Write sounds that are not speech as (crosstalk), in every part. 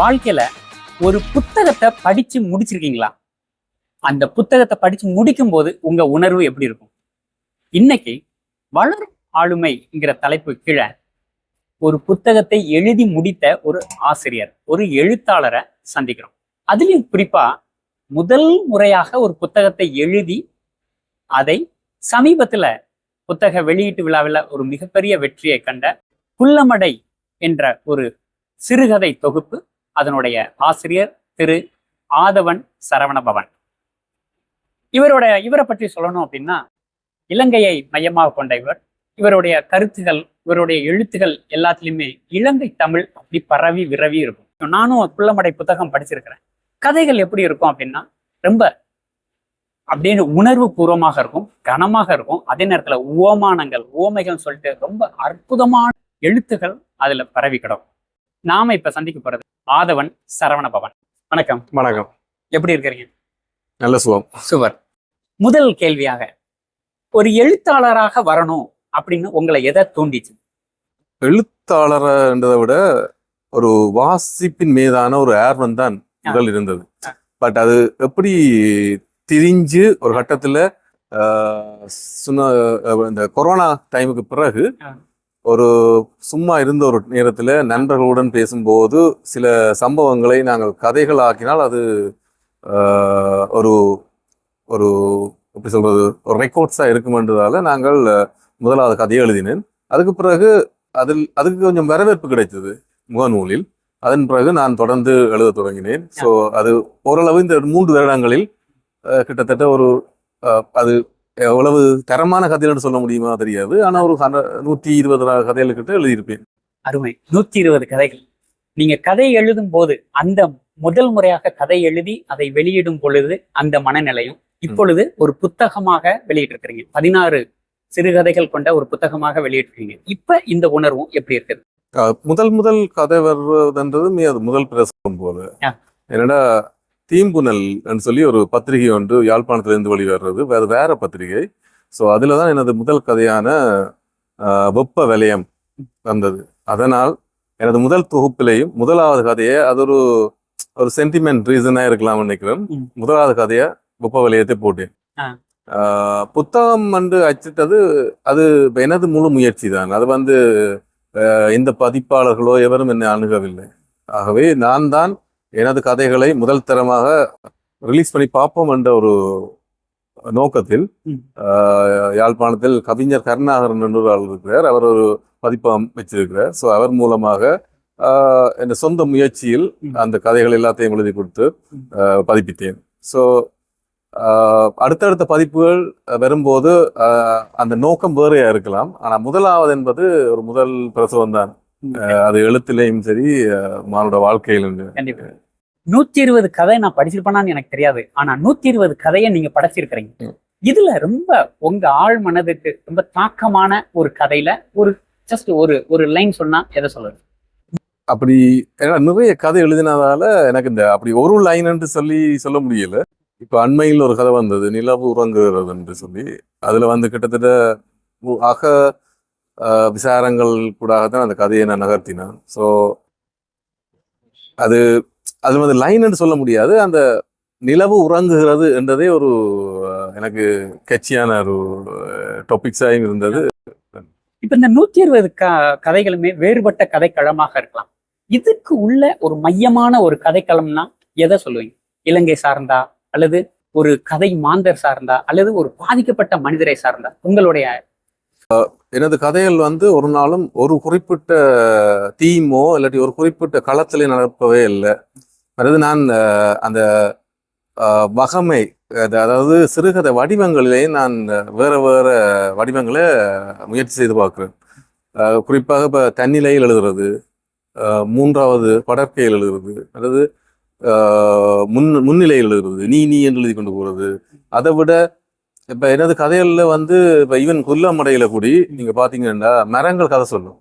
வாழ்க்கையில ஒரு புத்தகத்தை படிச்சு முடிச்சிருக்கீங்களா? அந்த புத்தகத்தை படிச்சு முடிக்கும் போது உங்க உணர்வு எப்படி இருக்கும்? இன்னைக்கு வளரும் ஆளுமைங்கிற தலைப்பு கீழே ஒரு புத்தகத்தை எழுதி முடித்த ஒரு ஆசிரியர் ஒரு எழுத்தாளரை சந்திக்கிறோம். அதுலயும் குறிப்பா முதல் முறையாக ஒரு புத்தகத்தை எழுதி அதை சமீபத்துல புத்தக வெளியீட்டு விழாவில் ஒரு மிகப்பெரிய வெற்றியை கண்ட குள்ளமடை என்ற ஒரு சிறுகதை தொகுப்பு அதனுடைய ஆசிரியர் திரு ஆதவன் சரவணபவன். இவரோட இவரை பற்றி சொல்லணும் அப்படின்னா இலங்கையை மையமாக கொண்ட இவர் இவருடைய கருத்துகள் இவருடைய எழுத்துகள் எல்லாத்துலேயுமே இலங்கை தமிழ் அப்படி பரவி விரவி இருக்கும். நானும் குள்ளமடை புத்தகம் படிச்சிருக்கிறேன். கதைகள் எப்படி இருக்கும் அப்படின்னா ரொம்ப அப்படின்னு உணர்வு பூர்வமாக இருக்கும் கனமாக இருக்கும். அதே நேரத்துல உவமானங்கள் உவமைகள் சொல்லிட்டு ரொம்ப அற்புதமான எழுத்துகள் அதுல பரவி கிடக்கும். நாம இப்ப சந்திக்க போறது ஆதவன் சரவணபவன் வணக்கம். வணக்கம். எப்படி இருக்கிறீங்க? நல்ல சுகம். சுவர் முதல் கேள்வியாக ஒரு எழுத்தாளராக வரணும் அப்படின்னு உங்களை எதை தூண்டிச்சு? எழுத்தாளர்ன்றதை விட ஒரு வாசிப்பின் மீதான ஒரு ஆர்வம் தான் முதல் இருந்தது. பட் அது எப்படி திரிஞ்சு ஒரு கட்டத்துல அஹ், இந்த கொரோனா டைமுக்கு பிறகு. ஒரு சும்மா இருந்த ஒரு நேரத்துல நண்பர்களுடன் பேசும்போது சில சம்பவங்களை நாங்கள் கதைகள் ஆக்கினால் அது ஒரு ஒரு எப்படி சொல்றது ஒரு ரெக்கார்ட்ஸா இருக்குமென்றதால நாங்கள் முதலாவது கதையை எழுதினேன். அதுக்கு பிறகு அதில் அதுக்கு கொஞ்சம் வரவேற்பு கிடைத்தது முகநூலில். அதன் பிறகு நான் தொடர்ந்து எழுத தொடங்கினேன். ஸோ அது ஓரளவு இந்த மூன்று வருடங்களில் கிட்டத்தட்ட ஒரு அது எவ்வளவு தரமான கதைகள்னு சொல்ல முடியுமா தெரியாது. ஆனா ஒரு நூற்றி இருபது கதைகள் கிட்ட எழுதியிருப்பேன். அருமை. நூத்தி இருபது கதைகள். நீங்க கதை எழுதும் போது அந்த முதல் முறையாக கதை எழுதி அதை வெளியிடும் பொழுது அந்த மனநிலையும் இப்பொழுது ஒரு புத்தகமாக வெளியிட்டிருக்கிறீங்க. பதினாறு சிறுகதைகள் கொண்ட ஒரு புத்தகமாக வெளியிட்டிருக்கீங்க. இப்ப இந்த உணர்வும் எப்படி இருக்குது? முதல் முதல் கதை வர்றதுன்றது மீ அது முதல் பிரசவம் போல. ஆ. என்னடா தீம்புனல் சொல்லி ஒரு பத்திரிகை ஒன்று யாழ்ப்பாணத்திலிருந்து வெளிவர்றது. வேற வேற பத்திரிகை. ஸோ அதுல தான் எனது முதல் கதையான வெப்ப வலயம் வந்தது. அதனால் எனது முதல் தொகுப்பிலையும் முதலாவது கதையை அது ஒரு ஒரு சென்டிமெண்ட் ரீசனா இருக்கலாம்னு நினைக்கிறேன். முதலாவது கதையை வெப்ப வலயத்தை போட்டேன். புத்தகம் வந்து அச்சிட்டது அது எனது முழு முயற்சி தான். அது வந்து எந்த பதிப்பாளர்களோ எவரும் என்னை அணுகவில்லை. ஆகவே நான் தான் எனது கதைகளை முதல் தரமாக ரிலீஸ் பண்ணி பார்ப்போம் என்ற ஒரு நோக்கத்தில் யாழ்ப்பாணத்தில் கவிஞர் கருணாகரன் என்று ஆள் இருக்கிறார். அவர் ஒரு பதிப்பகம் வச்சிருக்கிறார். ஸோ அவர் மூலமாக என் சொந்த முயற்சியில். அந்த கதைகள் எல்லாத்தையும் எழுதி கொடுத்து பதிப்பித்தேன். ஸோ அடுத்தடுத்த பதிப்புகள் வரும்போது அந்த நோக்கம் வேறையா இருக்கலாம். ஆனா முதலாவது என்பது ஒரு முதல் பிரசவம் தான். அது எழுத்திலையும் சரி மானுட வாழ்க்கையிலும் நூத்தி இருபது கதை நான் படிச்சிருப்பேனான்னு எனக்கு தெரியாது. ஆனா நூத்தி இருபது கதையை நீங்க படைச்சிருக்கிறீங்க. இதுல ரொம்ப உங்க ஆழ் மனதுக்கு ரொம்ப தாக்கமான ஒரு கதையில ஒரு ஜஸ்ட் ஒரு ஒரு லைன் சொன்னா எதை சொல்லுங்க அப்படி ஏன்னா நிறைய கதை எழுதினதால எனக்கு இந்த அப்படி ஒரு லைன் என்று சொல்லி சொல்ல முடியல. இப்ப அண்மையில் ஒரு கதை வந்தது நிலவு உறங்குகிறது என்று சொல்லி. அதுல வந்து கிட்டத்தட்ட அக விசாரங்கள் கூடாக தான் அந்த கதையை நான் நகர்த்தினேன். ஸோ அது அது வந்து லைன்னு சொல்ல முடியாது. அந்த நிலவு உறங்குகிறது என்றதே ஒரு எனக்கு கட்சியான ஒரு டாபிக்ஸாகவும் இருந்தது. இப்ப இந்த நூத்தி இருபது க கதைகளுமே வேறுபட்ட கதைக்களமாக இருக்கலாம். இதுக்கு உள்ள ஒரு மையமான ஒரு கதைக்களம்னா எதை சொல்லுவீங்க? இலங்கை சார்ந்தா அல்லது ஒரு கதை மாந்தர் சார்ந்தா அல்லது ஒரு பாதிக்கப்பட்ட மனிதரை சார்ந்தா உங்களுடைய எனது கதைகள் வந்து ஒரு நாளும் ஒரு குறிப்பிட்ட தீமோ இல்லாட்டி ஒரு குறிப்பிட்ட களத்திலே நடப்பவே இல்லை. அதாவது நான் அந்த வகமை அதாவது சிறுகதை வடிவங்களிலே நான் வேற வேற வடிவங்களை முயற்சி செய்து பார்க்குறேன். குறிப்பாக இப்போ தன்னிலையில் எழுதுறது மூன்றாவது படற்கையில் எழுதுறது அதாவது முன் முன்னிலையில் எழுதுறது நீ நீ என்று எழுதி கொண்டு போகிறது அதை விட இப்ப எனது கதைகள்ல வந்து இப்ப ஈவன் குல்லமடையில கூடி நீங்க பாத்தீங்கன்னா மரங்கள் கதை சொல்லும்.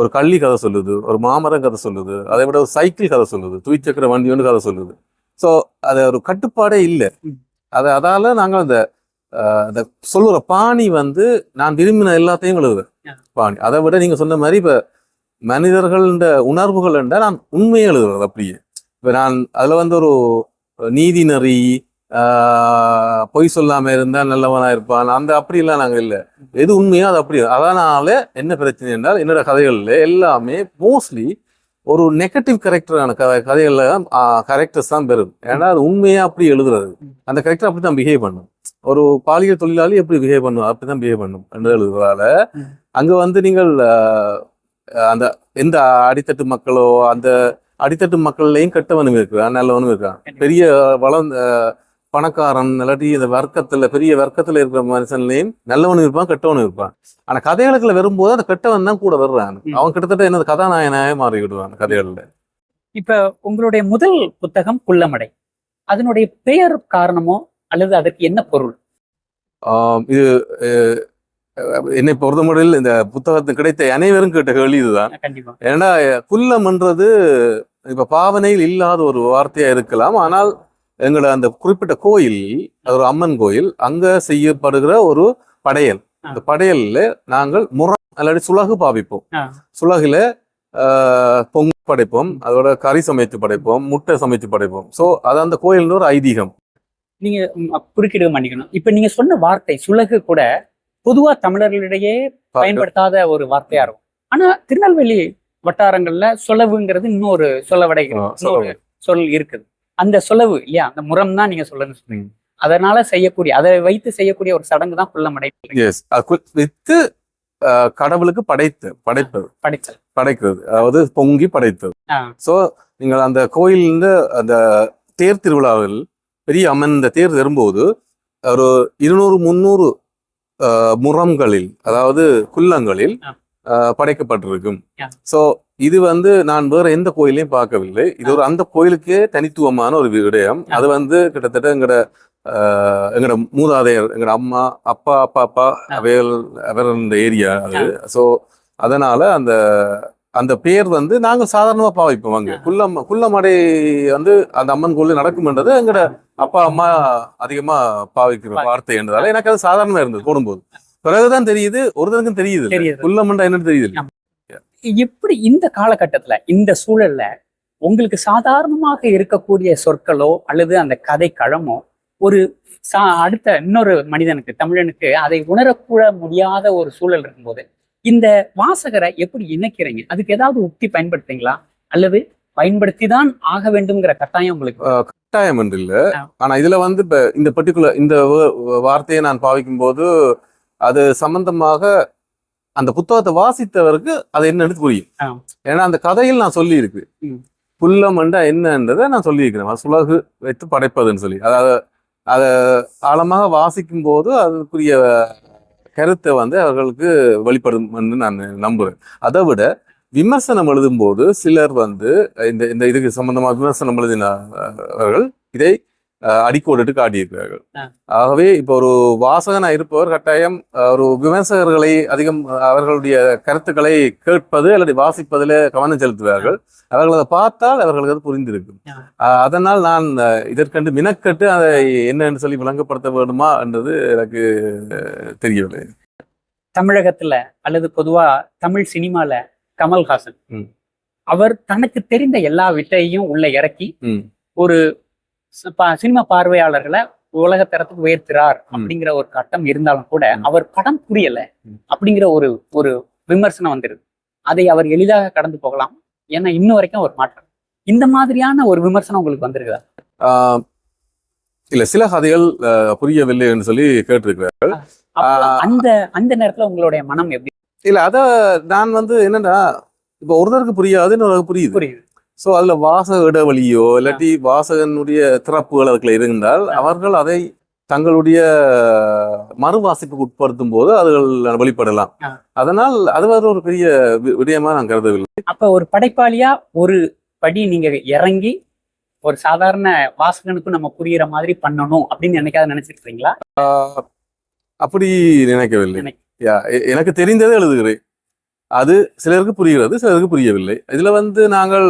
ஒரு கள்ளி கதை சொல்லுது ஒரு மாமரம் கதை சொல்லுது அதை விட ஒரு சைக்கிள் கதை சொல்லுது துவிச்சக்கர வண்டி ஒன்று கதை சொல்லுது. ஸோ அது ஒரு கட்டுப்பாடே இல்லை. அது அதால நாங்க அந்த அந்த சொல்லுற பாணி வந்து நான் விரும்பின எல்லாத்தையும் எழுதுவேன். பாணி. அதை விட நீங்க சொன்ன மாதிரி இப்ப மனிதர்கள உணர்வுகள் என்றால் நான் உண்மையை எழுதுறது அப்படியே. இப்ப நான் அதுல வந்து ஒரு நீதி நெறி பொய் சொல்லாம இருந்தா நல்லவனா இருப்பான். அந்த அப்படிலாம் நாங்க இல்ல. எது உண்மையோ அது அப்படி அதனால என்ன பிரச்சனை என்றால் என்னோட கதைகள்ல எல்லாமே மோஸ்ட்லி ஒரு நெகட்டிவ் கேரக்டரான கதை கதைகள்ல கரெக்டர்ஸ் தான் பெறும் ஏன்னா அது உண்மையா அப்படி எழுதுறது. அந்த கரெக்டர் அப்படி தான் பிஹேவ் பண்ணும். ஒரு பாலியல் தொழிலாளி எப்படி பிஹேவ் பண்ணும்? அப்படிதான் பிஹேவ் பண்ணும் என்று எழுதுறதால அங்க வந்து நீங்கள் அந்த எந்த அடித்தட்டு மக்களோ அந்த அடித்தட்டு மக்கள்லையும் கெட்டவனும் இருக்கிறான் நல்லவனும் இருக்கான். பெரிய வளர்ந்த பணக்காரன் இல்லாட்டி இந்த வர்க்கத்துல பெரிய வர்க்கத்துல இருக்கிற மனுஷன்லயும் நல்லவனும் இருப்பான் கெட்டவனும் இருப்பான். ஆனா கதைகளுக்குள்ள வரும்போது அந்த கெட்டவன் தான் கூட வர்றான். அவன் கிட்டத்தட்ட என்னது? கதாநாயகனாக மாறி விடுவான் கதைகள்ல. இப்ப உங்களுடைய முதல் புத்தகம் குள்ளமடை அதனுடைய பெயர் காரணமோ அல்லது அதற்கு என்ன பொருள்? இது என்னை பொறுத்தமட்டில் இந்த புத்தகத்தில் கிடைத்த அனைவரும் கேட்ட கேள்வி இதுதான். ஏன்னா குள்ளம்ன்றது இப்ப பாவனையில் இல்லாத ஒரு வார்த்தையா இருக்கலாம். ஆனால் எங்களோட அந்த குறிப்பிட்ட கோயில் அது ஒரு அம்மன் கோயில் அங்க செய்யப்படுகிற ஒரு படையல். அந்த படையல்ல நாங்கள் முறம் அல்லது சுலகு பாவிப்போம். சுலகுல ஆஹ், பொங்கல் படைப்போம் அதோட கறி சமைத்து படைப்போம் முட்டை சமைத்து படைப்போம். சோ அது அந்த கோயில்னு ஒரு ஐதீகம். நீங்க குறுக்கிட மன்னிக்கணும் இப்ப நீங்க சொன்ன வார்த்தை சுலகு கூட பொதுவா தமிழர்களிடையே பயன்படுத்தாத ஒரு வார்த்தையா இருக்கும். ஆனா திருநெல்வேலி வட்டாரங்கள்ல சொலவுங்கிறது இன்னொரு இன்னொரு சொல் இருக்குது. அந்த சொலவு இல்லையா? அந்த முறம் தான் நீங்க சொல்லணும்னு சொல்றீங்க ம். அதனால செய்யக்கூடிய அதை வைத்து செய்யக்கூடிய ஒரு சடங்கு தான் குள்ளமடை வித்து கடவுளுக்கு படைத்து படைப்பது. படித்தல். படைக்கிறது. அதாவது பொங்கி படைத்தது. சோ நீங்கள் அந்த கோயிலிருந்து அந்த தேர் திருவிழாவில் பெரிய அம்மன் இந்த தேர் வரும்போது ஒரு இருநூறு முந்நூறு முறம்களில் அதாவது குள்ளங்களில் படைக்கப்பட்டிருக்கும். சோ இது வந்து நான் வேற எந்த கோயிலையும் பார்க்கவில்லை. இது ஒரு அந்த கோயிலுக்கே தனித்துவமான ஒரு விடயம். அது வந்து கிட்டத்தட்ட எங்கட ஆஹ், எங்கட மூதாதையர் எங்கட அம்மா அப்பா அப்பா அப்பா. அவையல் அவர் இந்த ஏரியா அது. சோ அதனால அந்த அந்த பேர் வந்து நாங்க சாதாரணமா பாவிப்போம் அங்க. குள்ளம் குள்ளமடை வந்து அந்த அம்மன் கோயில் நடக்கும்ன்றது எங்கட அப்பா அம்மா அதிகமா பாவிக்கிற வார்த்தை என்றதால எனக்கு அது சாதாரணமா இருந்தது போடும்போது. பிறகுதான் தெரியுது ஒருத்தருக்கும் தெரியுது. தெரியுது. குள்ளமண்டா என்னன்னு தெரியுது. எப்படி இந்த காலகட்டத்துல இந்த சூழல்ல உங்களுக்கு சாதாரணமாக இருக்கக்கூடிய சொற்களோ அல்லது அந்த கதை களமோ ஒரு சா அடுத்த இன்னொரு மனிதனுக்கு தமிழனுக்கு அதை உணரக்கூட முடியாத ஒரு சூழல் இருக்கும்போது இந்த வாசகரை எப்படி இணைக்கிறீங்க அதுக்கு ஏதாவது உக்தி பயன்படுத்துறீங்களா அல்லது பயன்படுத்தி தான் ஆக வேண்டும்ங்கிற கட்டாயம் உங்களுக்கு கட்டாயம் என்று இல்ல. ஆனா இதுல வந்து இப்ப இந்த பர்டிகுலர் இந்த வார்த்தையை நான் பாவிக்கும் போது அது சம்பந்தமாக அந்த புத்தகத்தை வாசித்தவருக்கு அது என்னன்னு புரியும். ஏன்னா அந்த கதையில் நான் சொல்லி இருக்கு ம். புல்லமண்டா என்னன்றதை நான் சொல்லியிருக்கிறேன். சுலகு வைத்து படைப்பதுன்னு சொல்லி. அதாவது அதை ஆழமாக வாசிக்கும் போது அதுக்குரிய கருத்தை வந்து அவர்களுக்கு வெளிப்படும் என்று நான் நம்புறேன். அதை விட விமர்சனம் எழுதும்போது சிலர் வந்து இந்த இந்த இதுக்கு சம்பந்தமா விமர்சனம் எழுதினவர்கள் இதை அஹ், அடிக்கோடிட்டு காட்டியிருக்கிறார்கள். ஆகவே இப்போ ஒரு வாசகனா இருப்பவர் கட்டாயம் ஒரு விமர்சகர்களை அதிகம் அவர்களுடைய கருத்துக்களை கேட்பது அல்லது வாசிப்பதில் கவனம் செலுத்துவார்கள். அவர்கள் அதை பார்த்தால் அவர்களுக்கு அது புரிந்திருக்கும். அதனால் நான் இதற்கண்டு மினக்கட்டு அதை என்னன்னு சொல்லி விளங்கப்படுத்த வேண்டுமா என்றது எனக்கு தெரியவில்லை. தமிழகத்துல அல்லது பொதுவா தமிழ் சினிமால கமல்ஹாசன். அவர் தனக்கு தெரிந்த எல்லா விட்டையும் உள்ள இறக்கி. ஒரு சினிமா பார்வையாளர்களை உலகத்தரத்துக்கு உயர்த்துறார் அப்படிங்கிற ஒரு கட்டம் இருந்தாலும் கூட. அவர் படம் புரியல. அப்படிங்கிற ஒரு ஒரு விமர்சனம் வந்துருது. அதை அவர் எளிதாக கடந்து போகலாம். ஏன்னா இன்ன வரைக்கும் ஒரு மாற்றம். இந்த மாதிரியான ஒரு விமர்சனம் உங்களுக்கு வந்திருக்குதா? இல்ல சில கதைகள் அஹ், புரியவில்லைன்னு சொல்லி கேட்டிருக்கிறார் அப்போ ஆ. அந்த அந்த நேரத்துல உங்களுடைய மனம் எப்படி? இல்ல அத நான் வந்து என்னன்னா இப்ப ஒருத்தருக்கு புரியாது இன்னொருக்கு புரியுது. புரியுது. சோ அதுல வாசக இடைவெளியோ இல்லாட்டி வாசகனுடைய திறப்புகள் அதுக்குள்ள இருந்தால். அவர்கள் அதை தங்களுடைய மறுவாசிப்புக்கு உட்படுத்தும் போது அதுகள் வெளிப்படலாம். அதனால் அது வேற ஒரு பெரிய விடயமா நான் கருதவில்லை. அப்ப ஒரு படைப்பாளியா ஒரு படி நீங்க இறங்கி ஒரு சாதாரண வாசகனுக்கும் நம்ம புரியுற மாதிரி பண்ணணும் அப்படின்னு என்னைக்காவது நினைச்சிருக்கீங்களா அப்படி நினைக்கவில்லை. எனக்கு தெரிந்ததை எழுதுகிறேன். அது சிலருக்கு புரிகிறது சிலருக்கு புரியவில்லை. இதுல வந்து நாங்கள்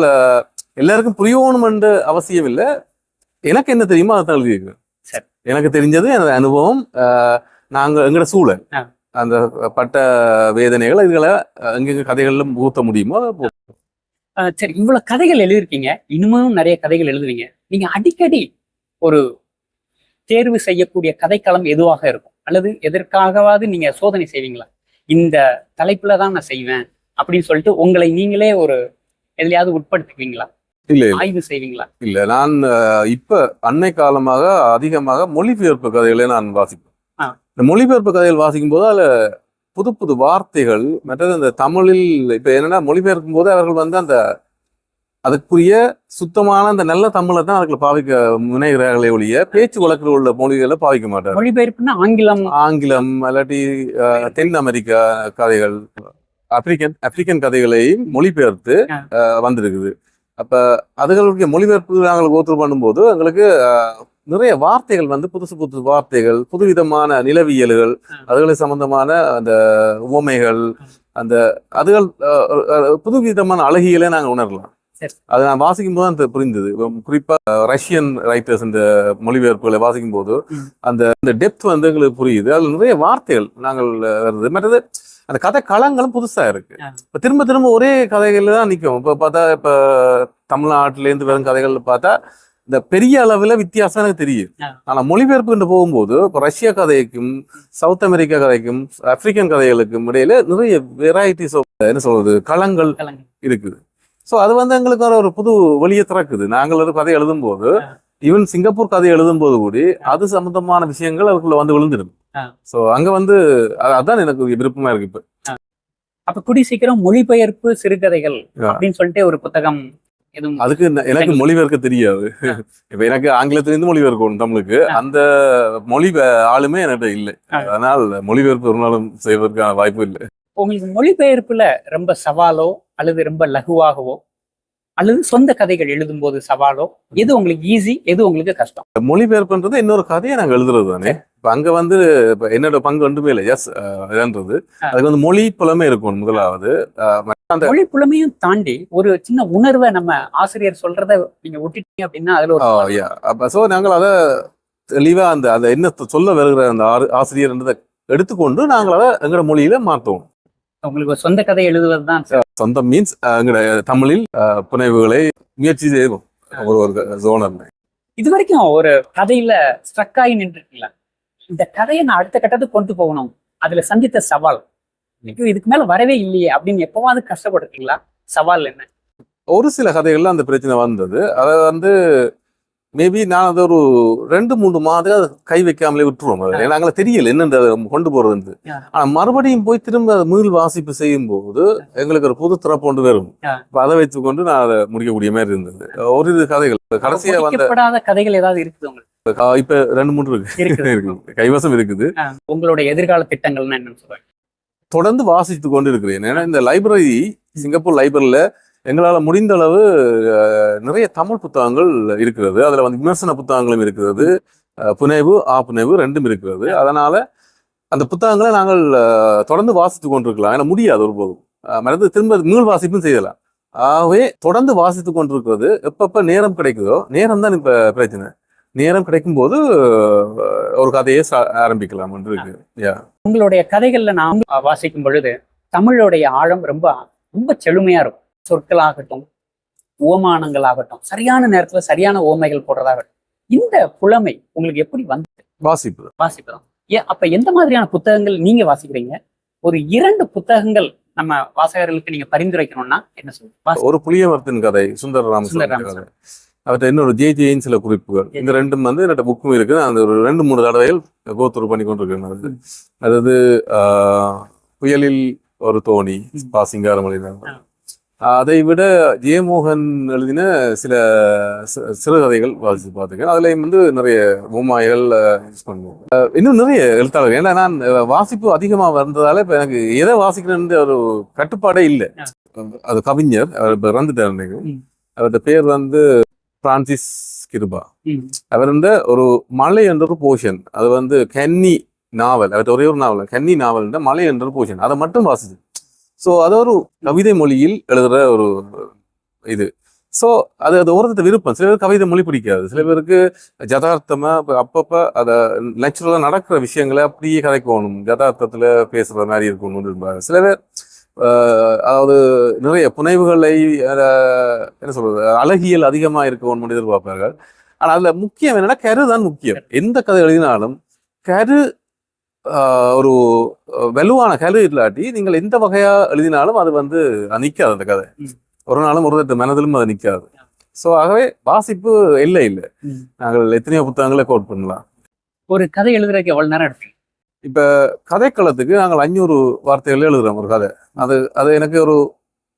எல்லாருக்கும் புரியணும் என்ற அவசியம் இல்லை எனக்கு என்ன தெரியுமோ அதை எழுதியிருக்கிறேன். சரி. எனக்கு தெரிஞ்சது எனது அனுபவம் அஹ், நாங்க எங்கட சூழல். அந்த பட்ட வேதனைகள் இதுகளை எங்கெங்க கதைகள்ல ஊத்த முடியுமோ சரி இவ்வளவு கதைகள் எழுதிருக்கீங்க இன்னமும் நிறைய கதைகள் எழுதுவீங்க. நீங்க அடிக்கடி ஒரு தேர்வு செய்யக்கூடிய கதைக்களம் எதுவாக இருக்கும்? அல்லது எதற்காகவாவது நீங்க சோதனை செய்வீங்களா? இந்த தலைப்புல தான் நான் செய்வேன் அப்படின்னு சொல்லிட்டு உங்களை நீங்களே ஒரு எதுலயாவது உட்படுத்திக்குவீங்களா? இல்ல ஆய்வு செய்வீங்களா? இல்ல நான் இப்ப அன்னை காலமாக அதிகமாக மொழிபெயர்ப்பு கதைகளை நான் வாசிப்பேன். இந்த மொழிபெயர்ப்பு கதைகள் வாசிக்கும் போது அதுல புது புது வார்த்தைகள் மற்றது இந்த தமிழில் இப்ப என்னன்னா மொழிபெயர்க்கும் போது அவர்கள் வந்து அந்த அதுக்குரிய சுத்தமான அந்த நல்ல தமிழை தான் அதுக்குள்ள பாவிக்க முனைகிறார்களே ஒழிய பேச்சு வழக்கில் உள்ள மொழிகளை பாவிக்க மாட்டார் மொழிபெயர்ப்புன்னா ஆங்கிலம். ஆங்கிலம் இல்லாட்டி தென் அமெரிக்கா கதைகள் ஆப்பிரிக்கன் ஆப்பிரிக்கன் கதைகளையும் மொழிபெயர்த்து வந்திருக்குது. அப்ப அதுகளுடைய மொழிபெயர்ப்பு நாங்கள் கோத்ரு பண்ணும்போது எங்களுக்கு நிறைய வார்த்தைகள் வந்து புதுசு புதுசு வார்த்தைகள் புதுவிதமான நிலவியல்கள். அதுகளை சம்பந்தமான அந்த உவமைகள் அந்த அதுகள் புதுவிதமான அழகியலை நாங்கள் உணரலாம். அது நான் வாசிக்கும் போது அந்த புரிந்தது. குறிப்பா ரஷ்யன் ரைட்டர்ஸ் இந்த மொழிபெயர்ப்புகளை வாசிக்கும் போது. அந்த அந்த டெப்த் வந்து எங்களுக்கு புரியுது. அதுல நிறைய வார்த்தைகள் நாங்கள் வருது. மற்றது அந்த கதை களங்களும் புதுசா இருக்கு. இப்ப திரும்ப திரும்ப ஒரே கதைகள்ல தான் நிக்கும். இப்ப பார்த்தா இப்ப தமிழ்நாட்டுல இருந்து வரும் கதைகள் பார்த்தா இந்த பெரிய அளவுல வித்தியாசம் எனக்கு தெரியும் ஆ. ஆனா மொழிபெயர்ப்பு போகும்போது இப்ப ரஷ்ய கதைக்கும் சவுத் அமெரிக்கா கதைக்கும் ஆப்பிரிக்கன் கதைகளுக்கும் இடையில நிறைய வெரைட்டிஸ் என்ன சொல்றது களங்கள். இருக்குது. ஸோ அது வந்து எங்களுக்கு ஒரு- புது வழியை திறக்குது. நாங்கள் ஒரு கதை எழுதும்போது. ஈவன் சிங்கப்பூர் கதை எழுதும்போது கூட அது சம்பந்தமான விஷயங்கள் அதுக்குள்ள வந்து விழுந்துடும். ஸோ அங்க வந்து அதான் எனக்கு விருப்பமா இருக்கு இப்ப. அப்ப கூடி சீக்கிரம் மொழிபெயர்ப்பு சிறுகதைகள். அப்படின்னு சொல்லிட்டு ஒரு புத்தகம் அதுக்கு எனக்கு மொழிபெயர்க்க தெரியாது. இப்ப எனக்கு ஆங்கிலத்திலிருந்து மொழிபெயர்க்கணும் தமிழுக்கு. அந்த மொழி ஆளுமே என்கிட்ட இல்லை. அதனால் மொழிபெயர்ப்பு ஒரு நாளும் செய்வதற்கான வாய்ப்பு இல்லை. உங்களுக்கு மொழிபெயர்ப்புல ரொம்ப சவாலோ அல்லது ரொம்ப லகுவாகவோ அல்லது சொந்த கதைகள் எழுதும்போது சவாலோ எது உங்களுக்கு ஈஸி எது உங்களுக்கு கஷ்டம்? மொழிபெயர்ப்புன்றது இன்னொரு கதையை நாங்க எழுதுறது தானே? இப்ப அங்க வந்து இப்ப என்னோட பங்கு ஒன்றுமே இல்லை. எஸ் இதுன்றது. அதுக்கு வந்து மொழி புலமே இருக்கும் முதலாவது. அஹ், மொழி புலமையும் தாண்டி ஒரு சின்ன உணர்வை நம்ம ஆசிரியர் சொல்றத நீங்க விட்டுட்டீங்க அப்படின்னா அதுல ஒரு. அப்ப சோ நாங்கள் அதை தெளிவா அந்த அந்த என்ன சொல்ல வருகிற அந்த ஆசிரியர்ன்றதை எடுத்துக்கொண்டு நாங்கள் அதை எங்களோட மொழியில மாற்றுவோம். உங்களுக்கு சொந்த கதை எழுதுவது தான் சொந்தம் மீன்ஸ் எங்களோட தமிழில் புனைவுகளை முயற்சி செய்வோம். ஒரு ஒரு ஜோனர் இது வரைக்கும் ஒரு கதையில ஸ்ட்ரக் ஆகி நின்றுருக்கீங்களா இந்த கதையை நான் அடுத்த கட்டத்துக்கு கொண்டு போகணும். அதுல சந்தித்த சவால். ஐயோ, இதுக்கு மேல வரவே இல்லையே அப்படின்னு எப்பவாவது கஷ்டப்பட்டிருக்கீங்களா சவால் என்ன? ஒரு சில கதைகள்ல அந்த பிரச்சனை வந்தது. அதை வந்து மேபி நான் அதை ஒரு ரெண்டு மூணு மாதம் கை வைக்காமலே விட்டுருவோம். நாங்களே தெரியல என்னென்று கொண்டு போறது ஆ. ஆனா மறுபடியும் போய் திரும்ப மீள் வாசிப்பு செய்யும் போது எங்களுக்கு ஒரு புது திறப்பு ஒன்று வரும். அதை வச்சுக்கொண்டு நான் அதை முடிக்கக்கூடிய மாதிரி இருந்தது. ஒரு இது கதைகள். கடைசியா வந்த கதைகள் ஏதாவது இருக்குது இப்ப ரெண்டு மூணு (laughs) இருக்கு. கைவசம் இருக்குது. உங்களுடைய எதிர்கால சொல்லுவாங்க தொடர்ந்து வாசித்து கொண்டு இருக்கிறேன் ஏன்னா இந்த லைப்ரரி சிங்கப்பூர் லைப்ரரியில எங்களால முடிந்த அளவு நிறைய தமிழ் புத்தகங்கள் இருக்கிறது. அதுல வந்து விமர்சன புத்தகங்களும் இருக்கிறது. புனைவு ஆ புனைவு ரெண்டும் இருக்கிறது. அதனால அந்த புத்தகங்களை நாங்கள் தொடர்ந்து வாசித்து கொண்டிருக்கலாம். ஏன்னா முடியாது ஒருபோதும். அஹ், மறுத்து திரும்ப மீள் வாசிப்பும் செய்யலாம். ஆகவே தொடர்ந்து வாசித்து கொண்டிருக்கிறது. எப்பப்ப நேரம் கிடைக்குதோ நேரம் தான் இப்ப பிரச்சனை. நேரம் கிடைக்கும் போது ஒரு கதையை சா- ஆரம்பிக்கலாம் என்று இருக்கு. உங்களுடைய கதைகள்ல நான் வாசிக்கும் பொழுது தமிழுடைய ஆழம் ரொம்ப ரொம்ப செழுமையா இருக்கும். சொற்களாகட்டும் ஓமானங்களாகட்டும் சரியான நேரத்துல சரியான ஓமைகள் போடுறதாகட்டும் இந்த புலமை உங்களுக்கு எப்படி வந்து வாசிப்பு. வாசிப்பதான் ஏன் அப்ப எந்த மாதிரியான புத்தகங்கள் நீங்க வாசிக்கிறீங்க? ஒரு இரண்டு புத்தகங்கள் நம்ம வாசகர்களுக்கு நீங்க பரிந்துரைக்கணும்னா என்ன சொல்லுங்க? ஒரு புளியமரத்தின் கதை சுந்தர சுந்தர ராமசாமி ராமசாமி. கதை அவற்றை இன்னொரு ஜே. ஜேயின் சில குறிப்புகள். இந்த ரெண்டும் வந்து என்னோட புக்கும் இருக்கு. அந்த ஒரு ரெண்டு மூணு தடவைகள் கோத்துரு பண்ணி அது. அதாவது புயலில் ஒரு தோணி பா சிங்காரமணி ஆ. அதை விட ஜெயமோகன் எழுதின சில சிறுகதைகள் வாசித்து பார்த்துருக்கேன். அதுல வந்து நிறைய உமாய்கள் யூஸ் பண்ணுவோம். இன்னும் நிறைய எழுத்தாளர்கள். ஏன்னா நான் வாசிப்பு அதிகமா வந்ததால இப்ப எனக்கு எதை வாசிக்கிறேன்னு ஒரு கட்டுப்பாடே இல்லை. அது கவிஞர் அவர் இப்ப இறந்துட்டார். அவருடைய பேர் வந்து பிரான்சிஸ் கிருபா. அவர் இந்த ஒரு மலை என்ற ஒரு போர்ஷன் அது வந்து கன்னி நாவல். அவர்கிட்ட ஒரே ஒரு நாவல். கன்னி நாவல் மலை என்ற ஒரு போர்ஷன் அதை மட்டும் வாசிச்சு. ஸோ அது ஒரு கவிதை மொழியில் எழுதுற ஒரு இது. ஸோ அது அது ஒருத்தர் விருப்பம். சில பேருக்கு கவிதை மொழி பிடிக்காது. சில பேருக்கு ஜதார்த்தமாக அப்பப்போ அதை நேச்சுரலாக நடக்கிற விஷயங்களை அப்படியே கதைக்கணும். ஜதார்த்தத்தில் பேசுகிற மாதிரி இருக்கணும்னு விரும்புறாங்க சில பேர் அதாவது நிறைய புனைவுகளை என்ன சொல்றது அழகியல் அதிகமாக இருக்கணும்னு எதிர்பார்ப்பார்கள். ஆனால் அதில் முக்கியம் என்னன்னா கரு தான் முக்கியம். எந்த கதை எழுதினாலும் கரு ஒரு வலுவான கரு இல்லாட்டி நீங்கள் எந்த வகையா எழுதினாலும் அது வந்து அது நிக்காது அந்த கதை. ஒரு நாளும் ஒரு மனதிலும் அது நிக்காது. ஸோ ஆகவே வாசிப்பு இல்லை இல்லை. நாங்கள் எத்தனையோ புத்தகங்களை கோட் பண்ணலாம். ஒரு கதை எழுதுறதுக்கு எவ்வளவு நேரம் எடுத்து கதைக்களத்துக்கு நாங்கள் அஞ்சூறு வார்த்தைகள் எழுதுறோம் ஒரு கதை. அது அது எனக்கு ஒரு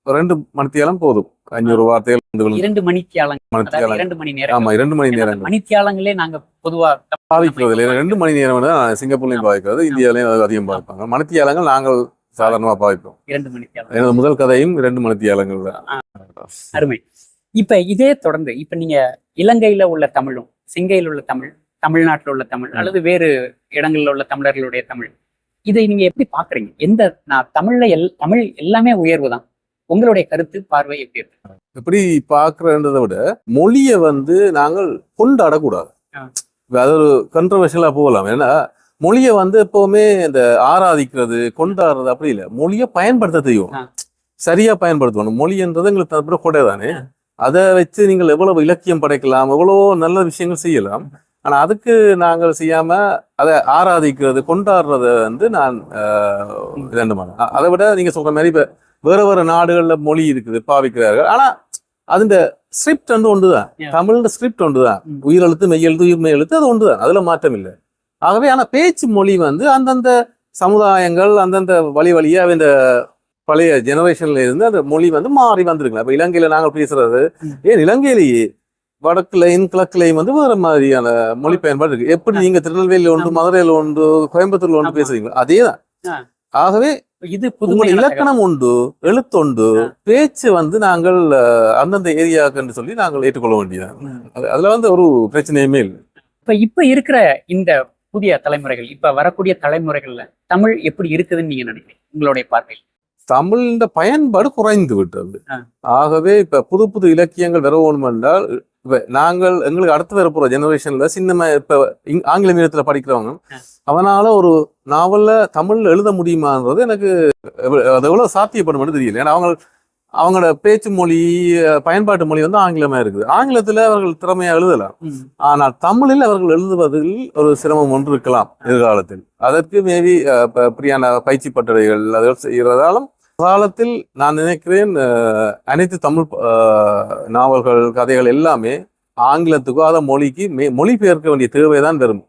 ரெண்டு மணித்தியாலம் போதும். அஞ்சூறு வார்த்தைகள் இரண்டு மணித்தியாலங்கள். இரண்டு மணி நேரம் ஆமா இரண்டு மணி நேரங்கள். மணித்தியாலங்களே நாங்க பொதுவா பாதிக்கிறது இல்லை ரெண்டு மணி நேரம் தான் சிங்கப்பூர்லையும் பாதிக்கிறது இந்தியாவிலையும் அது அதிகம் பாதிப்பாங்க. மணித்தியாலங்கள் நாங்கள் சாதாரணமா பாதிப்போம். இரண்டு மணித்தியாலம் எனது முதல் கதையும் இரண்டு மணித்தியாலங்கள் தான். அருமை. இப்ப இதே தொடர்ந்து இப்ப நீங்க இலங்கையில உள்ள தமிழும் சிங்கையில் உள்ள தமிழ் தமிழ்நாட்டுல உள்ள தமிழ். அல்லது வேறு இடங்கள்ல உள்ள தமிழர்களுடைய தமிழ் இதை நீங்க எப்படி பாக்குறீங்க? எந்த நான் தமிழ்ல எல் தமிழ் எல்லாமே உயர்வு தான். உங்களுடைய கருத்து பார்வை எப்படி இருக்கு? எப்படி பார்க்கறன்றதை விட மொழியை வந்து நாங்கள் கொண்டாடக்கூடாது. அது ஒரு கண்ட்ரவர்ஷியலா போகலாம். ஏன்னா மொழியை வந்து எப்பவுமே இந்த ஆராதிக்கிறது கொண்டாடுறது அப்படி இல்லை. மொழியை பயன்படுத்த தெரியும். சரியா பயன்படுத்தணும். மொழின்றது எங்களுக்கு தவிர கொடை தானே அதை வச்சு நீங்கள் எவ்வளவு இலக்கியம் படைக்கலாம் எவ்வளவோ நல்ல விஷயங்கள் செய்யலாம். ஆனா அதுக்கு நாங்கள் செய்யாம அதை ஆராதிக்கிறது கொண்டாடுறத வந்து நான் மாதம் அதை விட நீங்க சொல்ற மாதிரி இப்ப வேற வேற நாடுகள்ல மொழி இருக்குது பாவிக்கிறார்கள் ஆனா அதுஇந்த ஸ்கிரிப்ட் வந்து ஒன்றுதான் Yeah. தமிழ்ல ஸ்கிரிப்ட் ஒன்றுதான் ம். உயிரெழுத்து மெய்யெழுத்து உயிர் மெய்யெழுத்து அது ஒன்றுதான் அதுல மாற்றம் இல்லை ஆகவே ஆனா பேச்சு மொழி வந்து அந்தந்த சமுதாயங்கள் அந்தந்த வழி வழியா இந்த பழைய ஜெனரேஷன்ல இருந்து அந்த மொழி வந்து மாறி வந்திருக்கலாம் இப்ப இலங்கையில நாங்கள் பேசுறது. ஏன் இலங்கையிலேயே வடக்குலையும் கிழக்குலையும் வந்து வேற மாதிரியான மொழி பயன்பாடு இருக்கு எப்படி நீங்க திருநெல்வேலியில ஒன்று மதுரையில ஒன்று கோயம்புத்தூர்ல ஒன்று. பேசுறீங்களோ அதேதான் ஆ. ஆகவே இது புதுமையான இலக்கணம் உண்டு எழுத்துண்டு. பேச்சு வந்து நாங்கள் அந்தந்த ஏரியாவுக்குன்னு சொல்லி நாங்கள் ஏற்றுக்கொள்ள வேண்டியதான். அது- அதுல வந்து ஒரு பிரச்சனையுமே இல்லை இப்ப இப்ப இருக்கிற இந்த புதிய தலைமுறைகள் இப்ப வரக்கூடிய தலைமுறைகள்ல தமிழ் எப்படி இருக்குதுன்னு நீங்க நினைக்கிறீங்க உங்களுடைய பார்வையில் தமிழின் பயன்பாடு குறைந்து விட்டது. ஆகவே இப்ப புது புது இலக்கியங்கள் வர வேணும் என்றால் இப்ப நாங்கள் எங்களுக்கு அடுத்து வரப்போற ஜெனரேஷன்ல சின்ன இப்ப ஆங்கில மீடியத்துல படிக்கிறவங்க. அவனால ஒரு நாவல்ல தமிழ்ல எழுத முடியுமான்றது எனக்கு அது எவ்வளவு சாத்தியப்படும் தெரியல ஏன்னா அவங்க அவங்களோட பேச்சு மொழி பயன்பாட்டு மொழி வந்து ஆங்கிலமா இருக்குது ஆங்கிலத்துல அவர்கள் திறமையா எழுதலாம். ஆனால் தமிழில் அவர்கள் எழுதுவதில் ஒரு சிரமம் ஒன்று இருக்கலாம் எதிர்காலத்தில் அதற்கு மேபி இப்படியான பயிற்சி பட்டறைகள் அதுகள் செய்கிறதாலும் காலத்தில் நான் நினைக்கிறேன் அனைத்து தமிழ் நாவல்கள் கதைகள் எல்லாமே ஆங்கிலத்துக்கோ அதை மொழிக்கு மே மொழிபெயர்க்க வேண்டிய தேவைதான் வரும்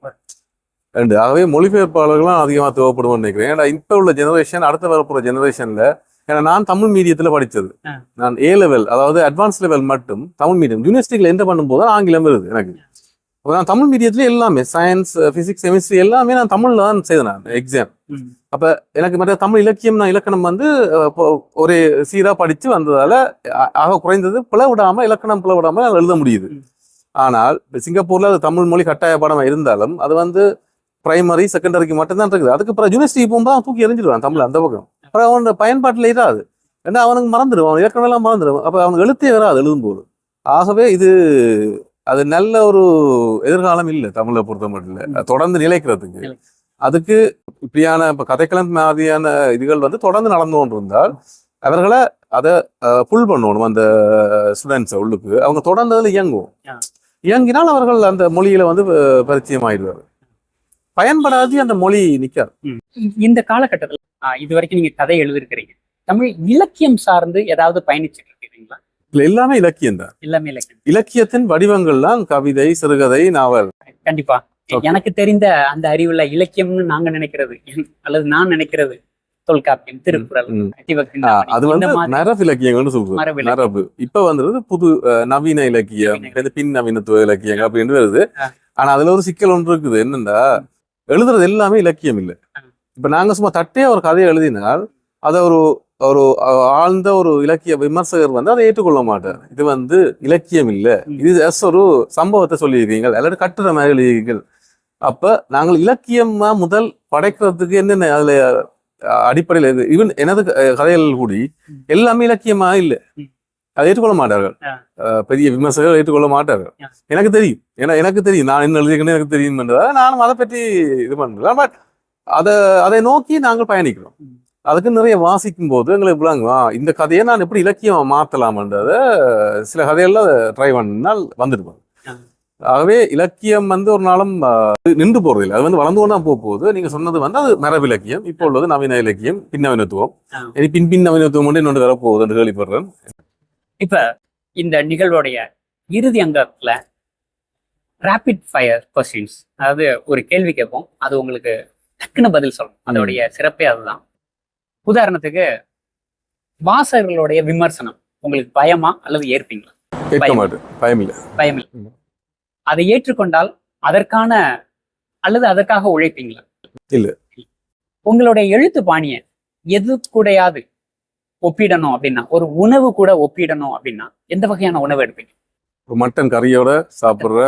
ரெண்டு ஆகவே மொழிபெயர்ப்பாளர்களும் அதிகமாக தேவைப்படுவோம்னு நினைக்கிறேன். ஏன்னா இப்போ உள்ள ஜெனரேஷன் அடுத்த வரப்போற ஜெனரேஷன்ல ஏன்னா நான் தமிழ் மீடியத்துல படிச்சது. ஆ. நான் ஏ லெவல் அதாவது அட்வான்ஸ் லெவல் மட்டும் தமிழ் மீடியம் யூனிவர்சிட்டியில் என்டர் பண்ணும்போது தான் ஆங்கிலம் வருது எனக்கு. நான் தமிழ் மீடியத்துல எல்லாமே சயின்ஸ் பிசிக்ஸ் கெமிஸ்ட்ரி எல்லாமே நான் தமிழ்ல தான் செய்தேன் நான் எக்ஸாம். அப்ப எனக்கு மற்ற தமிழ் இலக்கியம் நான் இலக்கணம் வந்து ஒரே சீரா படிச்சு வந்ததால ஆக குறைந்தது பிளவிடாம இலக்கணம் பிளவிடாம நான் எழுத முடியுது. ஆனால் சிங்கப்பூர்ல அது தமிழ் மொழி கட்டாய பாடமா இருந்தாலும் அது வந்து பிரைமரி செகண்டரிக்கு மட்டும்தான் இருக்குது. அதுக்கு அப்புறம் யூனிவர்சிட்டி போகும்போது தூக்கி எறிஞ்சிடுவான் தமிழ் அந்த பக்கம். அப்புறம் அவனோட பயன்பாட்டில் இராது. ஏன்னா அவனுக்கு மறந்துடுவான் அவன் இலக்கணம் எல்லாம் மறந்துடுவான் அப்ப அவனுக்கு எழுத்தே வராது எழுதும்போது. ஆகவே இது அது நல்ல ஒரு எதிர்காலம் இல்லை தமிழை பொறுத்த மட்டும் இல்லை. தொடர்ந்து நிலைக்கிறதுக்கு. நிலை. அதுக்கு இப்படியான இப்ப கதைக்களம் மாதிரியான இதுகள் வந்து தொடர்ந்து நடந்து கொண்டு இருந்தால் அவர்களை அதை புல் பண்ணணும் அந்த ஸ்டூடெண்ட்ஸை உள்ளுக்கு. அவங்க தொடர்ந்து அதில் இயங்குவோம். இயங்கினால் அவர்கள் அந்த மொழியில வந்து பரிச்சயம் ஆயிடுவார் பயன்படாது அந்த மொழி நிக்காது. இ- இந்த காலகட்டத்துல இது வரைக்கும் நீங்க கதை எழுதிருக்கிறீங்க. தமிழ் இலக்கியம் சார்ந்து ஏதாவது பயணிச்சுட்டு இதுல எல்லாமே இலக்கியம் தான். எல்லாமே இலக்கியம். இலக்கியத்தின் வடிவங்கள் தான் கவிதை சிறுகதை நாவல். கண்டிப்பா. எனக்கு தெரிந்த அந்த அறிவுல இலக்கியம்னு நாங்க நினைக்கிறது. அல்லது நான் நினைக்கிறது தொல்காப்பியம் திருக்குறள் அது வந்து மாதிரி மரபு இலக்கியங்கள்னு சொல்றோம் மரபு இலக்கியம். மரபு இப்ப வந்துருது புது நவீன இலக்கியம் பின் நவீனத்துவ இலக்கியங்கள் அப்படின்னு வருது. ஆனா அதுல ஒரு சிக்கல் ஒன்று இருக்குது. என்னன்னா எழுதுறது எல்லாமே இலக்கியம் இல்லை. இப்ப நாங்க சும்மா தட்டே ஒரு கதையை எழுதினால் அதை ஒரு ஒரு ஆழ்ந்த ஒரு இலக்கிய விமர்சகர் வந்து அதை ஏற்றுக்கொள்ள மாட்டார். இது வந்து இலக்கியம் இல்ல. இது ஒரு சம்பவத்தை சொல்லியிருக்கீங்க அல்லது கட்டுற மாதிரி எழுதியிருக்கீங்க அப்ப நாங்கள் இலக்கியமா முதல் படைக்கிறதுக்கு என்னென்ன அதுல அடிப்படையில் ஈவன் எனது கதைகள் கூடி. எல்லாமே இலக்கியமா இல்ல. அதை ஏற்றுக்கொள்ள மாட்டார்கள். பெரிய விமர்சகர்கள் ஏற்றுக்கொள்ள மாட்டார்கள். எனக்கு தெரியும். ஏன்னா எனக்கு தெரியும். நான் என்ன எழுதியிருக்கேன்னு எனக்கு தெரியும்ன்றதால நானும் அதை பற்றி இது பண்றேன். பட் அதை அதை நோக்கி நாங்கள் பயணிக்கிறோம். அதுக்கு நிறைய வாசிக்கும் போது எங்களுக்கு விளங்கும் இந்த கதையை நான் எப்படி இலக்கியமா மாத்தலாம்ன்றத சில கதையெல்லாம் ட்ரை பண்ணால் வந்துட்டு ஆ. ஆகவே இலக்கியம் வந்து ஒரு நாளும் நின்று போறது இல்லை. அது வந்து வளர்ந்து கொண்டா போக போகுது. நீங்க சொன்னது வந்து அது மரபு இலக்கியம். இப்போ உள்ளது நவீன இலக்கியம் பின்னவீனத்துவம். இனி பின் பின் நவீனத்துவம் மட்டும் இன்னொன்று வரப்போகுது என்று கேள்விப்படுறேன். இப்ப இந்த நிகழ்வுடைய இறுதி அங்கத்துல ரேபிட் ஃபயர் கொஸ்டின்ஸ் அதாவது ஒரு கேள்வி கேட்போம். அது உங்களுக்கு டக்குன்னு பதில் சொல்லணும் அதோடைய சிறப்பே அதுதான். உதாரணத்துக்கு வாசகர்களுடைய விமர்சனம் உங்களுக்கு பயமா அல்லது ஏற்பீங்களா கேட்க பயம். மாட்டேன் பயம் இல்லை பயம் இல்லை ம். அதை ஏற்றுக்கொண்டால் அதற்கான அல்லது அதற்காக உழைப்பீங்களா இல்ல. உங்களுடைய எழுத்து பாணியை எது கூடயாவது ஒப்பிடணும் அப்படின்னா ஒரு உணவு கூட ஒப்பிடணும் அப்படின்னா எந்த வகையான உணவு எடுப்பீங்க ஒரு மட்டன் கறியோட சாப்பிடுற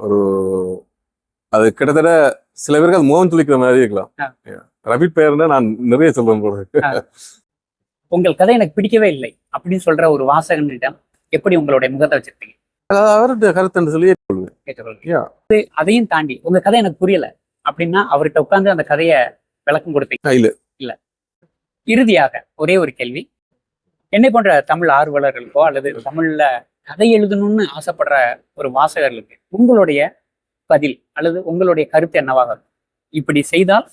ஒரு அது கிட்டத்தட்ட சில பேருக்கு அது மோகன் துளிக்கிற மாதிரி இருக்கலாம். ரபிட் பெயர்னா நான் நிறைய சொல்றேன் போல. இருக்கு. உங்கள் கதை எனக்கு பிடிக்கவே இல்லை அப்படின்னு சொல்ற ஒரு வாசகனிடம் எப்படி உங்களுடைய முகத்தை வச்சிருப்பீங்க? அதாவது அவர்கிட்ட கருத்துன்னு சொல்லி கேட்டுக்கொள்ளுங்க அதையும் தாண்டி உங்க கதை எனக்கு புரியல அப்படின்னா அவர்கிட்ட உட்கார்ந்து அந்த கதையை விளக்கம் கொடுப்பீங்க. இல்ல. இல்ல. இறுதியாக ஒரே ஒரு கேள்வி. என்னை போன்ற தமிழ் ஆர்வலர்களுக்கோ அல்லது தமிழ்ல கதை எழுதணும்னு ஆசைப்படுற ஒரு வாசகர்களுக்கு உங்களுடைய பதில் அல்லது உங்களுடைய கருத்து என்னவாக இருக்கும்? இப்படி செய்தால்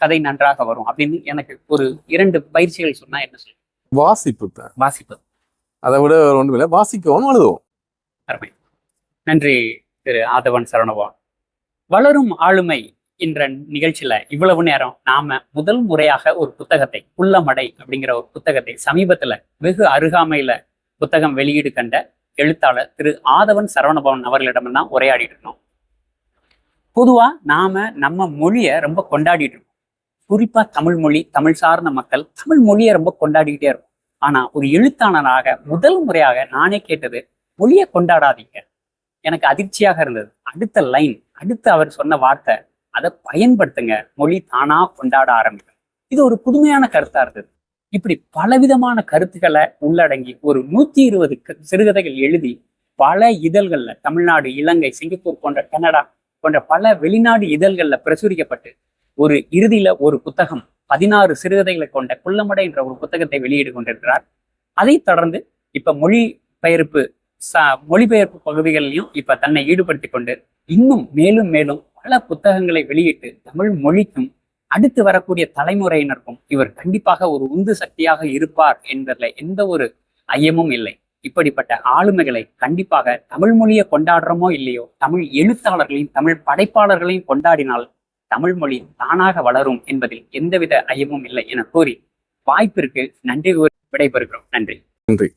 கதை நன்றாக வரும் அப்படின்னு எனக்கு ஒரு இரண்டு பயிற்சிகள் சொன்னா என்ன சொல்லுங்க வாசிப்பு. தான் வாசிப்பது அதை விட ஒன்றும் இல்லை. வாசிக்கவும் எழுதுவோம் அருமை. நன்றி திரு ஆதவன் சரணபவன் வளரும் ஆளுமை என்ற நிகழ்ச்சியில இவ்வளவு நேரம் நாம முதல் முறையாக ஒரு புத்தகத்தை புல்லமடை அப்படிங்கிற ஒரு புத்தகத்தை சமீபத்துல வெகு அருகாமையில புத்தகம் வெளியீடு கண்ட எழுத்தாளர் திரு ஆதவன் சரவணபவன் அவர்களிடம் தான் உரையாடிட்டு இருந்தோம் பொதுவா நாம நம்ம மொழியை ரொம்ப கொண்டாடிட்டு இருக்கோம். குறிப்பா தமிழ் மொழி தமிழ் சார்ந்த மக்கள் தமிழ் மொழியை ரொம்ப கொண்டாடிக்கிட்டே இருக்கும். ஆனா ஒரு எழுத்தாளராக முதல் முறையாக நானே கேட்டது மொழியை கொண்டாடாதீங்க. எனக்கு அதிர்ச்சியாக இருந்தது. அடுத்த லைன் அடுத்து அவர் சொன்ன வார்த்தை அதை பயன்படுத்துங்க. மொழி தானா கொண்டாட ஆரம்பிக்கும். இது ஒரு புதுமையான கருத்தா இருந்தது. இப்படி பலவிதமான கருத்துக்களை உள்ளடங்கி ஒரு நூத்தி இருபது க- சிறுகதைகள் எழுதி பல இதழ்கள்ல தமிழ்நாடு இலங்கை சிங்கப்பூர் போன்ற கனடா போன்ற பல வெளிநாடு இதழ்கள்ல பிரசுரிக்கப்பட்டு ஒரு இறுதியில ஒரு புத்தகம் பதினாறு சிறுகதைகளை கொண்ட குள்ளமடை என்ற ஒரு புத்தகத்தை வெளியிட்டு கொண்டிருக்கிறார். அதைத் தொடர்ந்து இப்ப மொழி பெயர்ப்பு ச மொழிபெயர்ப்பு பகுதிகளிலையும் இப்ப தன்னை ஈடுபடுத்திக் கொண்டு இன்னும் மேலும் மேலும் பல புத்தகங்களை வெளியிட்டு தமிழ் மொழிக்கும் அடுத்து வரக்கூடிய தலைமுறையினருக்கும் இவர் கண்டிப்பாக ஒரு உந்து சக்தியாக இருப்பார் என்பதில் எந்த ஒரு ஐயமும் இல்லை. இப்படிப்பட்ட ஆளுமைகளை கண்டிப்பாக தமிழ் மொழியை கொண்டாடுறோமோ இல்லையோ தமிழ் எழுத்தாளர்களையும் தமிழ் படைப்பாளர்களையும் கொண்டாடினால் தமிழ் மொழி தானாக வளரும் என்பதில் எந்தவித ஐயமும் இல்லை என கூறி வாய்ப்பிற்கு நன்றி கூறி விடைபெறுகிறோம். நன்றி. நன்றி.